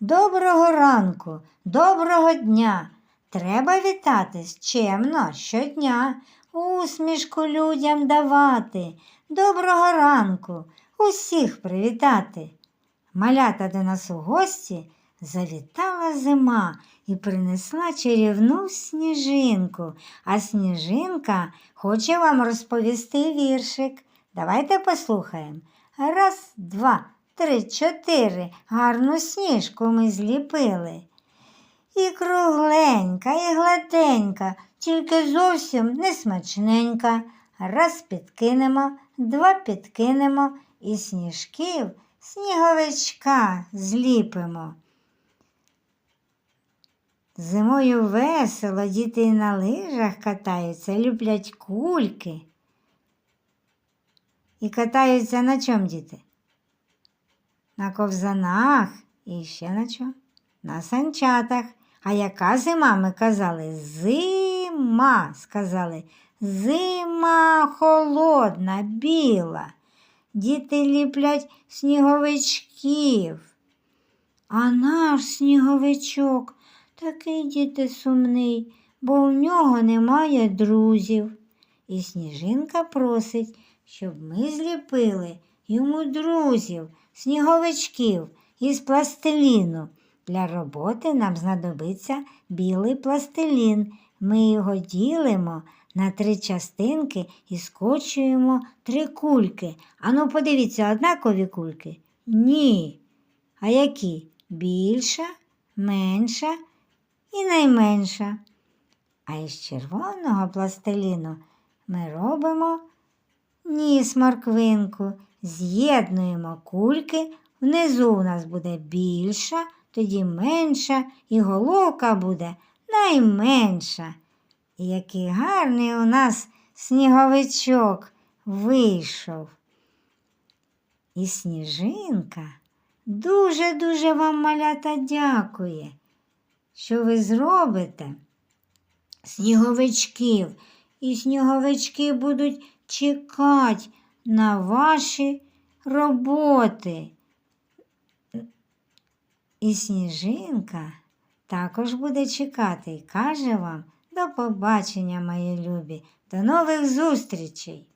Доброго ранку, доброго дня. Треба вітатись чемно щодня, усмішку людям давати. Доброго ранку, усіх привітати. Малята до нас у гості завітала зима і принесла чарівну сніжинку, а сніжинка хоче вам розповісти віршик. Давайте послухаємо. Раз, два, три, чотири. Гарну сніжку ми зліпили. І кругленька, і гладенька, тільки зовсім не смачненька. Раз підкинемо, два підкинемо, і сніжків сніговичка зліпимо. Зимою весело, діти на лижах катаються, люблять кульки. І катаються на чому, діти? На ковзанах і ще на чому? На санчатах. А яка зима, ми казали? Зима, сказали. Зима холодна, біла. Діти ліплять сніговичків. А наш сніговичок такий діти сумний, бо в нього немає друзів. І сніжинка просить, щоб ми зліпили йому друзів, сніговичків із пластиліну. Для роботи нам знадобиться білий пластилін. Ми його ділимо на три частинки і скочуємо три кульки. Ану, подивіться, однакові кульки? Ні. А які? Більша, менша і найменша. А із червоного пластиліну ми робимо ніс морквинку, з'єднуємо кульки, внизу у нас буде більша, тоді менша, і головка буде найменша. І який гарний у нас сніговичок вийшов. І сніжинка дуже-дуже вам малята дякує, що ви зробите сніговичків, і сніговички будуть чекати на ваші роботи. І сніжинка також буде чекати і каже вам до побачення, мої любі, до нових зустрічей!